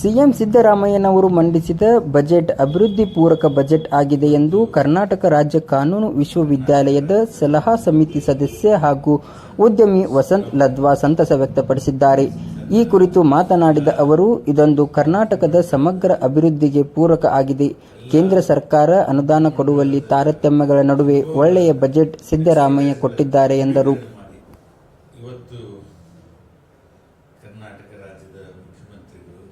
CM ಸಿದ್ದರಾಮಯ್ಯನವರು ಮಂಡಿಸಿದ budget ಅಭಿವೃದ್ಧಿ ಪೂರಕ ಬಜೆಟ್ ಆಗಿದೆ ಎಂದು ಕರ್ನಾಟಕ ರಾಜ್ಯ ಕಾನೂನು ವಿಶ್ವವಿದ್ಯಾಲಯದ ಸಲಹಾ ಸಮಿತಿ ಸದಸ್ಯ ಹಾಗೂ ಉದ್ಯಮಿ ವಸಂತ್ ಲದ್ವಾ ಸಂತಸ ವ್ಯಕ್ತಪಡಿಸಿದ್ದಾರೆ. ಈ ಕುರಿತು ಮಾತನಾಡಿದ ಅವರು, ಇದೊಂದು ಕರ್ನಾಟಕದ ಸಮಗ್ರ ಅಭಿವೃದ್ಧಿಗೆ ಪೂರಕ ಆಗಿದೆ. ಕೇಂದ್ರ ಸರ್ಕಾರ ಅನುದಾನ ಕೊಡುವಲ್ಲಿ ತಾರತಮ್ಯಗಳ ನಡುವೆ ಒಳ್ಳೆಯ ಬಜೆಟ್ ಸಿದ್ದರಾಮಯ್ಯ ಕೊಟ್ಟಿದ್ದಾರೆ ಎಂದರು ಇವತ್ತು ಕರ್ನಾಟಕ ರಾಜ್ಯದ ಮುಖ್ಯಮಂತ್ರಿಗಳು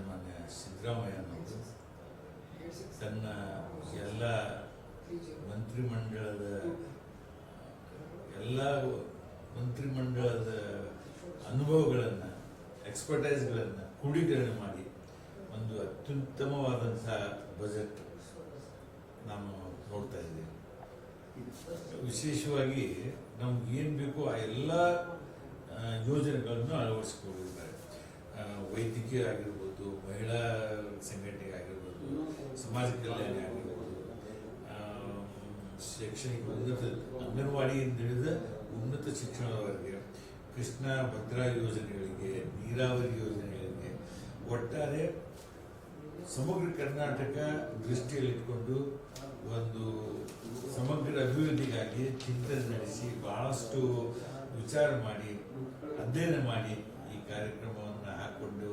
ಸನ್ಮಾನ್ಯ ಸಿದ್ದರಾಮಯ್ಯನವರು ತನ್ನ ಎಲ್ಲ ಮಂತ್ರಿಮಂಡಲದ ಎಲ್ಲ ಮಂತ್ರಿಮಂಡಲದ ಅನುಭವಗಳನ್ನು ಎಕ್ಸ್ಪರ್ಟೈಸ್ಗಳನ್ನು ಕ್ರೋಢೀಕರಣ ಮಾಡಿ ಒಂದು ಅತ್ಯುತ್ತಮವಾದಂಥ ಬಜೆಟ್ ನಾವು ನೋಡ್ತಾ ಇದ್ದೀವಿ. ವಿಶೇಷವಾಗಿ ನಮ್ಗೆ ಏನು ಬೇಕೋ ಆ ಎಲ್ಲ ಯೋಜನೆಗಳನ್ನು ಅಳವಡಿಸ್ಕೊಂಡಿದ್ದಾರೆ. ವೈದ್ಯಕೀಯ ಆಗಿರ್ಬೋದು ಮಹಿಳಾ ಸಂಘಟನೆ ಆಗಿರ್ಬೋದು, ಸಮಾಜ ಕಲ್ಯಾಣ ಆಗಿರ್ಬೋದು ಶೈಕ್ಷಣಿಕ ಉನ್ನತ, ಅಂಗನವಾಡಿಯಿಂದ ಹಿಡಿದ ಉನ್ನತ ಶಿಕ್ಷಣದವರೆಗೆ ಕೃಷ್ಣ ಭದ್ರಾ ಯೋಜನೆಗಳಿಗೆ, ನೀರಾವರಿ ಯೋಜನೆಗಳಿಗೆ ಒಟ್ಟಾರೆ ಸಮಗ್ರ ಕರ್ನಾಟಕ ದೃಷ್ಟಿಯಲ್ಲಿಟ್ಕೊಂಡು ಒಂದು ಸಮಗ್ರ ಅಭಿವೃದ್ಧಿಗಾಗಿ ಚಿಂತನೆ ನಡೆಸಿ ಬಹಳಷ್ಟು ವಿಚಾರ ಮಾಡಿ, ಅಧ್ಯಯನ ಮಾಡಿ ಈ ಕಾರ್ಯಕ್ರಮವನ್ನು ಹಾಕ್ಕೊಂಡು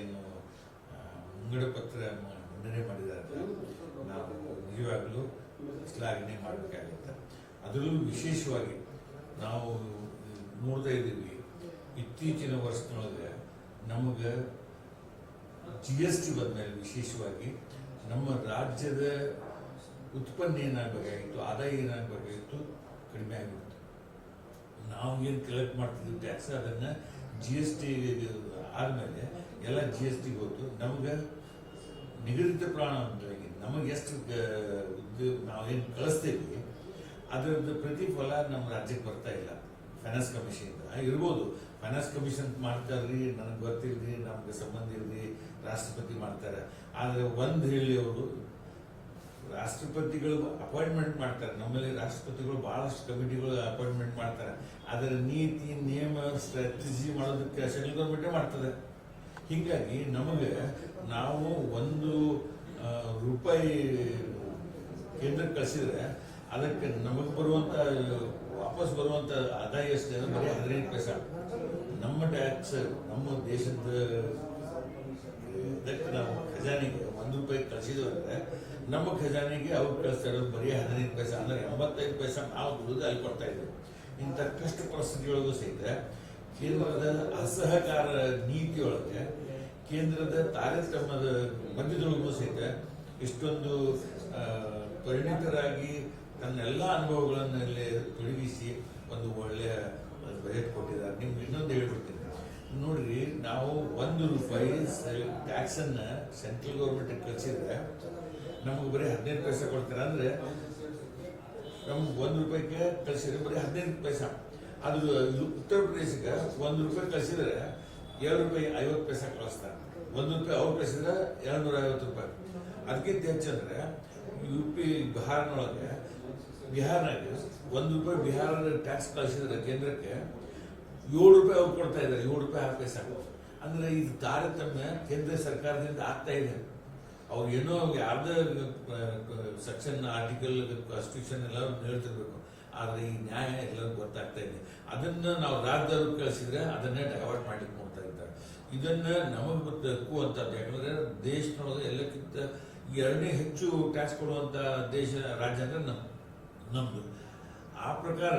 ಏನು ಮುಂಗಡ ಪತ್ರ ಮಂಡನೆ ಮಾಡಿದ್ದಾರೆ ನಾವು ನಿಜವಾಗ್ಲೂ ಶ್ಲಾಘನೆ ಮಾಡಬೇಕಾಗುತ್ತೆ. ಅದರಲ್ಲೂ ವಿಶೇಷವಾಗಿ ನಾವು ನೋಡ್ತಾ ಇದ್ದೀವಿ, ಇತ್ತೀಚಿನ ವರ್ಷದೊಳಗೆ ನಮಗೆ ಜಿ ಎಸ್ ಟಿ ಬಂದಮೇಲೆ ವಿಶೇಷವಾಗಿ ನಮ್ಮ ರಾಜ್ಯದ ಉತ್ಪನ್ನ ಏನಾಗಬೇಕಾಗಿತ್ತು ಆದಾಯ ಏನಾಗಬೇಕಾಗಿತ್ತು ಕಡಿಮೆ ಆಗಿಬಿಡ್ತು ನಾವು ಏನು ಕಲೆಕ್ಟ್ ಮಾಡ್ತಿದ್ವಿ ಟ್ಯಾಕ್ಸ್ ಅದನ್ನು ಜಿ ಎಸ್ ಟಿ ಆದಮೇಲೆ ಎಲ್ಲ ಜಿ ಎಸ್ ಟಿ ಹೋಯ್ತು ನಮ್ಗೆ ನಿಗದಿತ ಪ್ರಾಣ ಅಂತಾಗಿ ನಮಗೆ ಎಷ್ಟು ನಾವೇನು ಕಳಿಸ್ತೇವೆ, ಅದರದ್ದು ಪ್ರತಿಫಲ ನಮ್ಮ ರಾಜ್ಯಕ್ಕೆ ಬರ್ತಾ ಇಲ್ಲ. ಫೈನಾನ್ಸ್ ಕಮಿಷನ್ ಇರ್ಬೋದು. ಫೈನಾನ್ಸ್ ಕಮಿಷನ್ ಮಾಡ್ತಾರ್ರಿ ನನಗೆ ಗೊತ್ತಿಲ್ರಿ ನಮ್ಗೆ ಸಂಬಂಧ ಇಲ್ರಿ ರಾಷ್ಟ್ರಪತಿ ಮಾಡ್ತಾರೆ. ಆದರೆ ಒಂದು ಹೇಳಿ ಅವರು, ರಾಷ್ಟ್ರಪತಿಗಳು ಅಪಾಯಿಂಟ್ಮೆಂಟ್ ಮಾಡ್ತಾರೆ. ನಮ್ಮಲ್ಲಿ ರಾಷ್ಟ್ರಪತಿಗಳು ಭಾಳಷ್ಟು ಕಮಿಟಿಗಳು ಅಪಾಯಿಂಟ್ಮೆಂಟ್ ಮಾಡ್ತಾರೆ. ಅದರ ನೀತಿ, ನಿಯಮ ಸ್ಟ್ರಾಟಜಿ ಮಾಡೋದಕ್ಕೆ ಸೆಂಟ್ರಲ್ ಗೌರ್ಮೆಂಟೇ ಮಾಡ್ತದೆ. ಹೀಗಾಗಿ ನಮಗೆ ನಾವು ಒಂದು ರೂಪಾಯಿ ಕೇಂದ್ರಕ್ಕೆ ಕಳಿಸಿದ್ರೆ ಅದಕ್ಕೆ ನಮಗೆ ಬರುವಂತ, ವಾಪಸ್ ಬರುವಂತ ಆದಾಯ ಎಷ್ಟು ಬರೀ ಹದಿನೈದು ಪೈಸ ನಮ್ಮ ಟ್ಯಾಕ್ಸ್, ನಮ್ಮ ದೇಶದ, ಇದಕ್ಕೆ ನಾವು ಖಜಾನೆಗೆ ಒಂದು ರೂಪಾಯಿ ಕಳಿಸಿದ್ವಿ ಅಂದ್ರೆ ನಮ್ಮ ಖಜಾನೆಗೆ ಅವ್ರು ಕಳಿಸ್ತಾ ಇರೋದು ಬರೀ ಹದಿನೈದು ಪೈಸಾ ಅಂದರೆ ಎಂಬತ್ತೈದು ಪೈಸಾ ನಾವು ಅಲ್ಲಿ ಕೊಡ್ತಾ ಇದ್ದೇವೆ. ಇಂಥ ಕಷ್ಟ ಪರಿಸ್ಥಿತಿಯೊಳಗೂ ಸಹಿತ ಕೇಂದ್ರದ ಅಸಹಕಾರ ನೀತಿಯೊಳಗೆ ಕೇಂದ್ರದ ತಾರತಮ್ಯದ ಮಧ್ಯದೊಳಗೂ ಸಹಿತ ಇಷ್ಟೊಂದು ಪರಿಣಿತರಾಗಿ ತನ್ನೆಲ್ಲ ಅನುಭವಗಳನ್ನು ಇಲ್ಲಿ ತೊಡಗಿಸಿ ಒಂದು ಒಳ್ಳೆಯ ಬಜೆಟ್ ಕೊಟ್ಟಿದ್ದಾರೆ. ನಿಮ್ಗೆ ಇನ್ನೊಂದು ಹೇಳ್ಬಿಡ್ತೀನಿ. ನೋಡ್ರಿ, ನಾವು ಒಂದು ರೂಪಾಯಿ ಟ್ಯಾಕ್ಸ್ ಅನ್ನ ಸೆಂಟ್ರಲ್ ಗೌರ್ಮೆಂಟ್ ಕಳಿಸಿದ್ರೆ ನಮಗೆ ಬರೀ ಹದಿನೈದು ಪೈಸೆ ಕೊಡ್ತಾರೆ ಅಂದ್ರೆ ನಮ್ಗೆ ಒಂದು ರೂಪಾಯಿಗೆ ಕಳಿಸಿದ್ರೆ ಬರೀ ಹದಿನೈದು ಪೈಸಾ. ಅದು ಉತ್ತರ ಪ್ರದೇಶಕ್ಕೆ ಒಂದು ರೂಪಾಯಿ ಕಳಿಸಿದ್ರೆ ಎರಡು ರೂಪಾಯಿ ಐವತ್ತು ಪೈಸೆ ಕಳಿಸ್ತಾರೆ. ಒಂದು ರೂಪಾಯಿ ಅವ್ರು ಕಳಿಸಿದ್ರೆ ಎರಡು ನೂರ ಐವತ್ತು ರೂಪಾಯಿ. ಅದಕ್ಕಿಂತ ಹೆಚ್ಚಂದ್ರೆ ಯು ಪಿ ಬಿಹಾರ್ನೊಳಗೆ ಬಿಹಾರ್ನಾಗ ಒಂದು ರೂಪಾಯಿ ಬಿಹಾರದ ಟ್ಯಾಕ್ಸ್ ಕಳಿಸಿದ್ರೆ ಕೇಂದ್ರಕ್ಕೆ ಏಳು ರೂಪಾಯಿ ಅವ್ರು ಕೊಡ್ತಾ ಇದ್ದಾರೆ. ಏಳು ರೂಪಾಯಿ ಆರು ಪೈಸಾ. ಅಂದ್ರೆ ಇದು ತಾರತಮ್ಯ ಕೇಂದ್ರ ಸರ್ಕಾರದಿಂದ ಆಗ್ತಾ ಇದೆ. ಅವ್ರು ಏನೋ ಯಾರ್ದ ಸೆಕ್ಷನ್ ಆರ್ಟಿಕಲ್ ಕಾನ್ಸ್ಟಿಟ್ಯೂಷನ್ ಎಲ್ಲ ಹೇಳ್ತಿರ್ಬೇಕು. ಆದ್ರೆ ಈ ನ್ಯಾಯ ಎಲ್ಲರಿಗೂ ಗೊತ್ತಾಗ್ತಾ ಇದೆ. ಅದನ್ನು ನಾವು ರಾಜ್ಯದವ್ರು ಕಳಿಸಿದ್ರೆ ಅದನ್ನೇ ಡೈವರ್ಟ್ ಮಾಡಿ ನೋಡ್ತಾ ಇದ್ದಾರೆ. ಇದನ್ನ ನಮಗೆ ತಕ್ಕು ಅಂತದ್ದು. ಯಾಕಂದರೆ ದೇಶದೊಳಗೆ ಎಲ್ಲಕ್ಕಿಂತ ಎರಡನೇ ಹೆಚ್ಚು ಟ್ಯಾಕ್ಸ್ ಕೊಡುವಂಥ ದೇಶ ರಾಜ್ಯ ಅಂದರೆ ನಮ್ಮ ನಮ್ಮದು ಆ ಪ್ರಕಾರ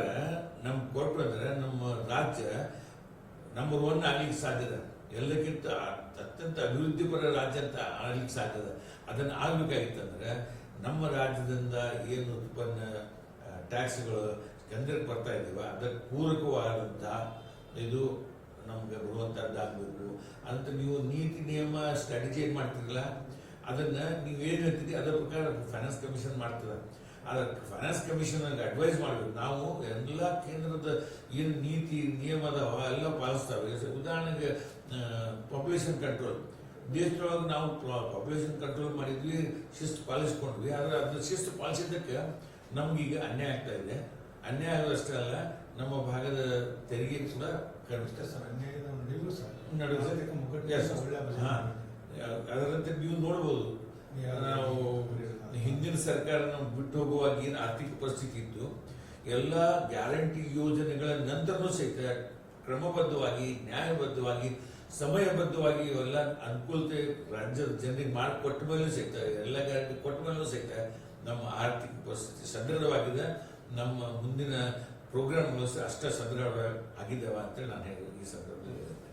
ನಮ್ಮ ಕೊಟ್ಟು ಅಂದರೆ ನಮ್ಮ ರಾಜ್ಯ ನಂಬರ್ ಒನ್ ಆಗ್ಲಿಕ್ಕೆ ಸಾಧ್ಯದ ಎಲ್ಲಕ್ಕಿಂತ ಅತ್ಯಂತ ಅಭಿವೃದ್ಧಿಪರ ರಾಜ್ಯ ಅಂತ ಆಗ್ಲಿಕ್ಕೆ ಸಾಧ್ಯದ ಅದನ್ನು ಆಗಬೇಕಾಗಿತ್ತಂದ್ರೆ ನಮ್ಮ ರಾಜ್ಯದಿಂದ ಏನು ಉತ್ಪನ್ನ ಟ್ಯಾಕ್ಸ್ಗಳು ಕೇಂದ್ರಕ್ಕೆ ಬರ್ತಾ ಇದ್ದೀವ ಅದಕ್ಕೆ ಪೂರಕವಾದಂಥ ಇದು ನಮಗೆ ಬರುವಂಥದ್ದಾಗಬೇಕು ಅಂತ ನೀವು ನೀತಿ, ನಿಯಮ ಸ್ಟ್ರಾಟಜಿ ಏನು ಮಾಡ್ತಿರಲ್ಲ ಅದನ್ನು ನೀವು ಏನು ಹೇಳ್ತೀರಿ ಅದರ ಪ್ರಕಾರ ಫೈನಾನ್ಸ್ ಕಮಿಷನ್ ಮಾಡ್ತದೆ ಅದಕ್ಕೆ ಫೈನಾನ್ಸ್ ಕಮಿಷನ್ ಅಡ್ವೈಸ್ ಮಾಡಬೇಕು. ನಾವು ಎಲ್ಲ ಕೇಂದ್ರದ ಏನು ನೀತಿ, ನಿಯಮದ ಎಲ್ಲ ಪಾಲಿಸ್ತಾವೆ ಉದಾಹರಣೆಗೆ ಪಾಪ್ಯುಲೇಷನ್ ಕಂಟ್ರೋಲ್ ದೇಶದೊಳಗೆ ನಾವು ಪಾಪ್ಯುಲೇಷನ್ ಕಂಟ್ರೋಲ್ ಮಾಡಿದ್ವಿ, ಶಿಸ್ತು ಪಾಲಿಸ್ಕೊಂಡ್ವಿ. ಆದರೆ ಅದನ್ನ ಶಿಸ್ತು ಪಾಲಿಸಿದ್ದಕ್ಕೆ ನಮ್ಗೀಗ ಅನ್ಯಾಯ ಆಗ್ತಾ ಇದೆ. ಅನ್ಯಾಯ ಅಷ್ಟೇ ಅಲ್ಲ ನಮ್ಮ ಭಾಗದ ತೆರಿಗೆ ಕೂಡ. ಅದರಂತೆ ನೀವು ನೋಡ್ಬೋದು. ನಾವು ಹಿಂದಿನ ಸರ್ಕಾರ ನಾವು ಬಿಟ್ಟು ಹೋಗುವಾಗ ಏನು ಆರ್ಥಿಕ ಪರಿಸ್ಥಿತಿ ಇತ್ತು ಎಲ್ಲ ಗ್ಯಾರಂಟಿ ಯೋಜನೆಗಳ ನಂತರನೂ ಸಹಿತ ಕ್ರಮಬದ್ಧವಾಗಿ ನ್ಯಾಯಬದ್ಧವಾಗಿ ಸಮಯಬದ್ಧವಾಗಿ ಇವೆಲ್ಲ ಅನುಕೂಲತೆ ರಾಜ್ಯ ಜನರಿಗೆ ಮಾಡಿಕೊಟ್ಟ ಮೇಲೂ ಸಹಿತ ಎಲ್ಲ ಗ್ಯಾರಂಟಿ ಕೊಟ್ಟ ಮೇಲೂ ನಮ್ಮ ಆರ್ಥಿಕ ಪರಿಸ್ಥಿತಿ ಸದೃಢವಾಗಿದೆ. ನಮ್ಮ ಮುಂದಿನ ಪ್ರೋಗ್ರಾಮ್ಗಳು ಅಷ್ಟೇ ಸದೃಢ ಆಗಿದ್ದಾವೆ ಅಂತ ನಾನು ಹೇಳಿ ಈ ಸಂದರ್ಭದಲ್ಲಿ